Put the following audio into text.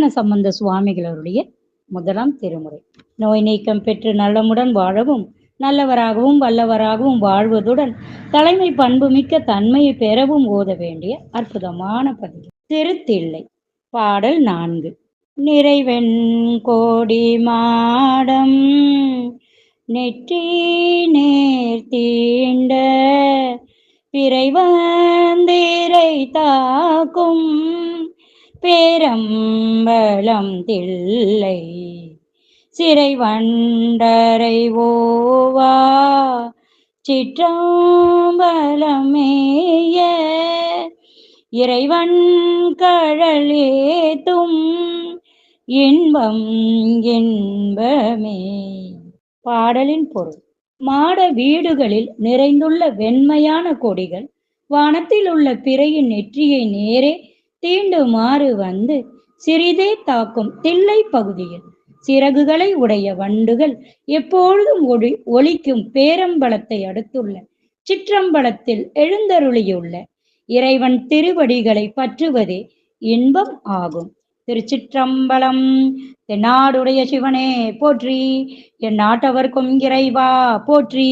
திருஞான சம்பந்த சுவாமிகளுடைய முதலாம் திருமுறை. நோய் நீக்கம் பெற்று நலமுடன் வாழவும் நல்லவராகவும் வல்லவராகவும் வாழ்வதுடன் தலைமை பண்புமிக்க தன்மையை பெறவும் ஓத வேண்டிய அற்புதமான பதிவு. திருத்தில்லை. பாடல் நான்கு. நிறைவெண் கோடி மாடம் நெற்றி நேர்த்தீண்ட தீண்ட தாக்கும் பேரம்பலம் தில்லை. சிறை வண்டரை ஓவா சிற்றாம்பலமேய. இறைவன் கழலேத்தும் இன்பம் இன்பமே. பாடலின் பொருள் மாட வீடுகளில் நிறைந்துள்ள வெண்மையான கொடிகள் வானத்தில் உள்ள பிறையின் நெற்றியை நேரே தீண்டுமாறு வந்து சிறிதே தாக்கும் தில்லை பகுதியில். சிறகுகளை உடைய வண்டுகள் எப்பொழுதும் ஒளி ஒலிக்கும் பேரம்பலத்தை அடுத்துள்ள சிற்றம்பலத்தில் எழுந்தருளியுள்ள இறைவன் திருவடிகளை பற்றுவதே இன்பம் ஆகும். திருச்சிற்றம்பலம் தென்னாடுடைய சிவனே போற்றி என் நாட்டவர்க்கும் இறைவா போற்றி.